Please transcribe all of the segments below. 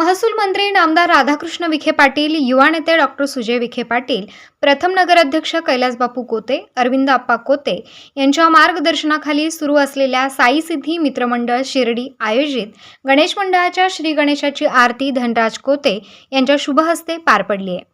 महसूल मंत्री नामदार राधाकृष्ण विखे पाटील युवा नेते डॉक्टर सुजय विखे पाटील प्रथम नगराध्यक्ष कैलासबापू कोते अरविंद आप्पा कोते यांच्या मार्गदर्शनाखाली सुरू असलेल्या साई सिद्धी मित्रमंडळ शिर्डी आयोजित गणेश मंडळाच्या श्री गणेशाची आरती धनराज कोते यांच्या शुभहस्ते पार पडली आहे.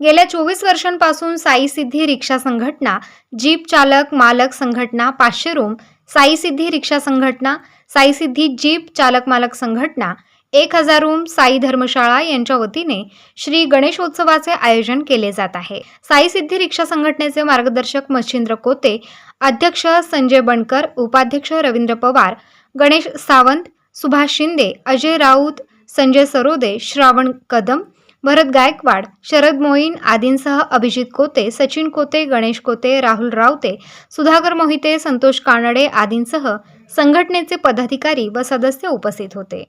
गेल्या चोवीस वर्षांपासून साई सिद्धी रिक्षा संघटना जीप चालक मालक संघटना पाचशे रूम साई सिद्धी रिक्षा संघटना साई सिद्धी जीप चालक मालक संघटना एक हजार रूम साई धर्मशाळा यांच्या वतीने श्री गणेशोत्सवाचे आयोजन केले जात आहे. साई सिद्धी रिक्षा संघटनेचे मार्गदर्शक मच्छिंद्र कोते अध्यक्ष संजय बनकर उपाध्यक्ष रवींद्र पवार गणेश सावंत सुभाष शिंदे अजय राऊत संजय सरोदे श्रावण कदम भरत गायकवाड शरद मोईन आदींसह अभिजित कोते सचिन कोते गणेश कोते राहुल रावते सुधाकर मोहिते संतोष कानडे आदींसह संघटनेचे पदाधिकारी व सदस्य उपस्थित होते.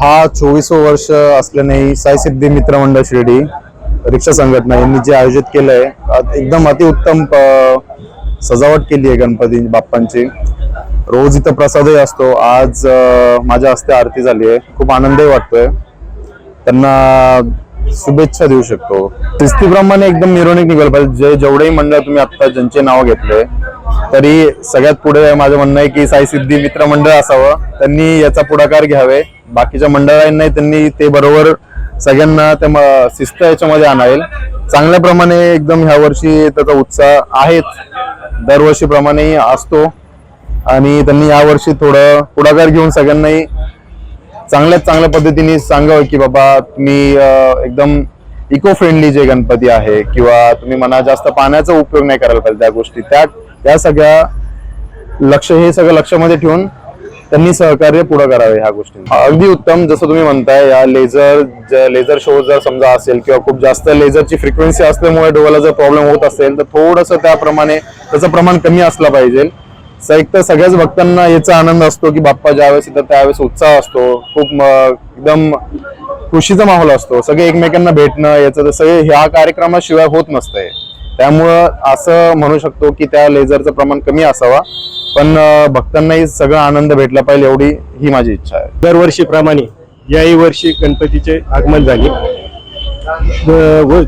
हा चोवीस वर्ष असल्याने साई सिद्धी मित्र मंडळ शिर्डी रिक्षा संघटना यांनी जे आयोजित केलंय आहे एकदम अतिउत्तम सजावट केली आहे गणपती बाप्पांची. रोज इथं प्रसादही असतो. आज माझ्या हस्ते आरती झाली आहे. खूप आनंदही वाटतोय. त्यांना शुभेच्छा देऊ शकतो. शिस्तीप्रमाणे एकदम मिरवणूक निघाल पाहिजे. जे जेवढेही मंडळ तुम्ही आता ज्यांचे नाव घेतले तरी सगळ्यात पुढे माझं म्हणणं आहे की साई सिद्धी मित्र मंडळ असावं. त्यांनी याचा पुढाकार घ्यावे. बाकीच्या मंडळांनाही त्यांनी ते बरोबर सगळ्यांना त्या शिस्त याच्यामध्ये आणावेल चांगल्या प्रमाणे एकदम ह्या वर्षी त्याचा उत्साह आहेच. दरवर्षीप्रमाणे असतो. आणि त्यांनी यावर्षी थोडं पुढाकार घेऊन सगळ्यांनाही चांगल्यात चांगल्या पद्धतीने सांगावं की बाबा तुम्ही एकदम इको फ्रेंडली जे गणपती आहे किंवा तुम्ही म्हणा जास्त पाण्याचा उपयोग नाही करायला पाहिजे त्या गोष्टी. त्या त्या सगळ्या लक्ष हे सगळं लक्षामध्ये ठेवून त्यांनी सहकार्य पुढे करावे ह्या गोष्टी. अगदी उत्तम. जसं तुम्ही म्हणताय या लेझर लेझर शो जर समजा असेल किंवा खूप जास्त लेझरची फ्रिक्वेन्सी असल्यामुळे डोळ्याला जर प्रॉब्लेम होत असेल तर थोडंसं त्याप्रमाणे त्याचं प्रमाण कमी असलं पाहिजे. एक तर सगळ्याच भक्तांना याचा आनंद असतो की बाप्पा ज्यावेळेस येतात त्यावेळेस उत्साह असतो. खूप एकदम खुशीचा माहोल असतो. सगळे एकमेकांना भेटणं याचं सगळे ह्या कार्यक्रमाशिवाय होत नसतंय. त्यामुळं असं म्हणू शकतो की त्या लेझरचं प्रमाण कमी असावा. पण भक्तांनाही सगळा आनंद भेटला पाहिजे एवढी ही माझी इच्छा आहे. दरवर्षीप्रमाणे याही वर्षी गणपतीचे आगमन झाले.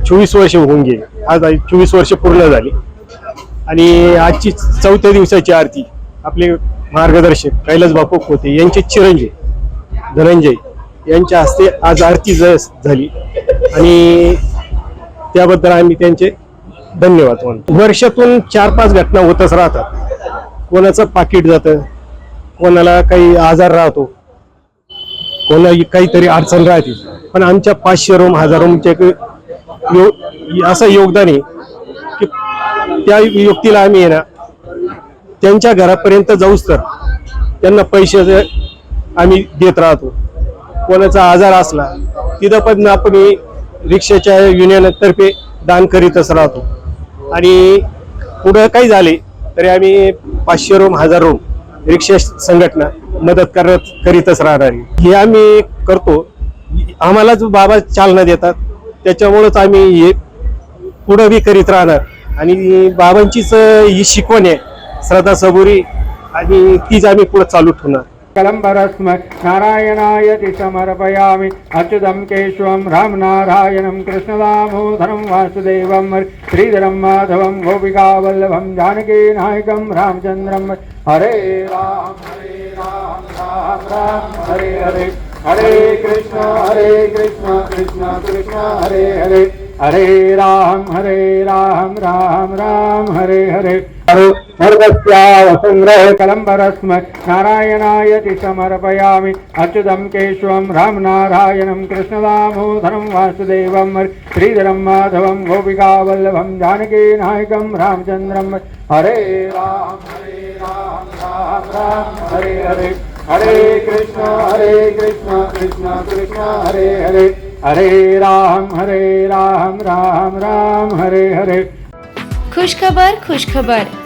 चोवीस वर्ष होऊन गेले. आज चोवीस वर्ष पूर्ण झाली. आणि आजची चौथ्या दिवसाची आरती आपले मार्गदर्शक कैलास बापू होते यांचे चिरंजीव धनंजय यांच्या हस्ते आज आरती ज- झाली. आणि त्याबद्दल आम्ही त्यांचे धन्यवाद म्हणतो वर्षातून चार पाच घटना होतच राहतात. कोणाचं पाकिट जातं कोणाला काही आजार राहतो कोणा काहीतरी अडचण राहते. पण आमच्या पाचशे रूम हजार रूमचे एक यो असं योगदान आहे की त्या व्यक्तीला आम्ही आहे ना त्यांच्या घरापर्यंत जाऊच तर त्यांना पैसे आम्ही देत राहतो. कोणाचा आजार असला तिथं पण आपण रिक्षाच्या युनियनतर्फे दान करीतच राहतो. आणि पुढं काही झाले तरी आम्ही पाचशे रोम हजार रोम रिक्षा संघटना मदत करत करीतच राहणार हे आम्ही करतो. आम्हालाच बाबा चालना देतात त्याच्यामुळंच आम्ही हे पुढं बी करीत राहणार. आणि बाबांचीच ही शिकवण आहे श्रद्धा सबुरी आणि तीच आम्ही पुढं चालू ठेवणार. कलम्बरस्म नारायणायति समर्पयामि अच्युतं केशवं रामनारायणं कृष्णदामोदरं वासुदेवं श्रीधरं माधवं गोपिकावल्लभं जानकीनायकं रामचन्द्रं हरे राम हरे राम राम राम हरे हरे। हरे कृष्ण हरे कृष्ण कृष्ण कृष्ण हरे हरे। हरे राम हरे राम राम राम हरे हरे। सर्वस्यावसङ्ग्रह कलम्बरस्म नारायणायति समर्पयामि। अच्युतं केशवं रामनारायणं कृष्णदामोधरं वासुदेवं श्रीधरं माधवं गोपिकावल्लभं जानकीनायकं रामचन्द्रं। हरे राम हरे राम राम राम हरे हरे। हरे कृष्ण हरे कृष्ण कृष्ण कृष्ण हरे हरे। हरे राम हरे राम राम राम हरे हरे। खुशखबर खुशखबर।